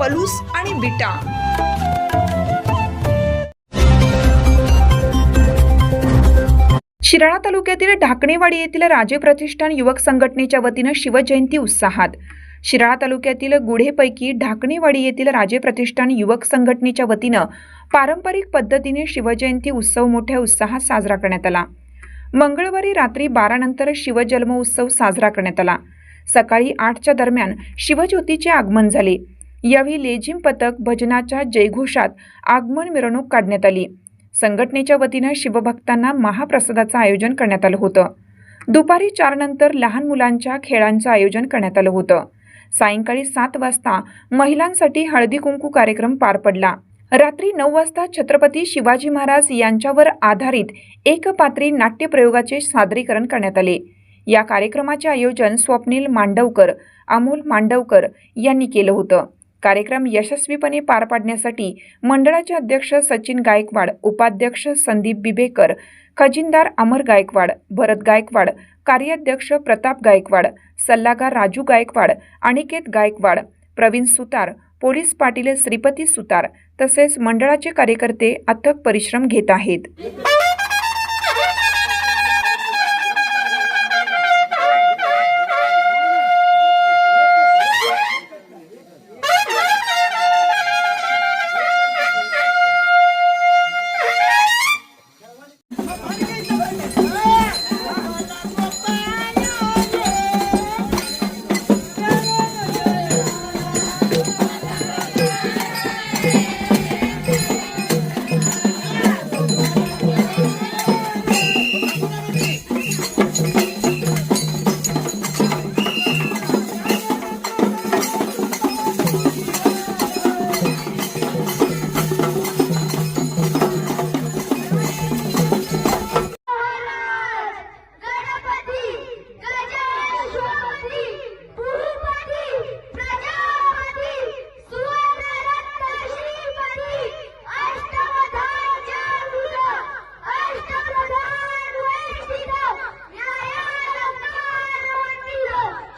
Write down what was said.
पलूस आणि बिटा. शिराळा तालुक्यातील ढाकणेवाडी येथील राजे प्रतिष्ठान युवक संघटनेच्या वतीनं शिवजयंती उत्साहात. शिराळा तालुक्यातील गुढेपैकी ढाकणेवाडी येथील राजे प्रतिष्ठान युवक संघटनेच्या वतीनं पारंपरिक पद्धतीने शिवजयंती उत्सव मोठ्या उत्साहात साजरा करण्यात आला. मंगळवारी रात्री बारानंतर शिवजन्म उत्सव साजरा करण्यात आला. सकाळी आठच्या दरम्यान शिवज्योतीचे आगमन झाले. यावेळी लेझिम पथक भजनाच्या जयघोषात आगमन मिरवणूक काढण्यात आली. संघटनेच्या वतीनं शिवभक्तांना महाप्रसादाचं आयोजन करण्यात आलं होतं. दुपारी चारनंतर लहान मुलांच्या खेळांचं आयोजन करण्यात आलं होतं. सायंकाळी सात वाजता महिलांसाठी हळदी कुंकू कार्यक्रम पार पडला. रात्री नऊ वाजता छत्रपती शिवाजी महाराज यांच्यावर आधारित एकपात्री नाट्यप्रयोगाचे सादरीकरण करण्यात आले. या कार्यक्रमाचे आयोजन स्वप्नील मांडवकर अमोल मांडवकर यांनी केलं होतं. कार्यक्रम यशस्वीपणे पार पाडण्यासाठी मंडळाचे अध्यक्ष सचिन गायकवाड उपाध्यक्ष संदीप बिबेकर खजिनदार अमर गायकवाड भरत गायकवाड कार्याध्यक्ष प्रताप गायकवाड सल्लागार राजू गायकवाड अनिकेत गायकवाड प्रवीण सुतार पोलीस पाटील श्रीपती सुतार तसेच मंडळाचे कार्यकर्ते अथक परिश्रम घेत आहेत.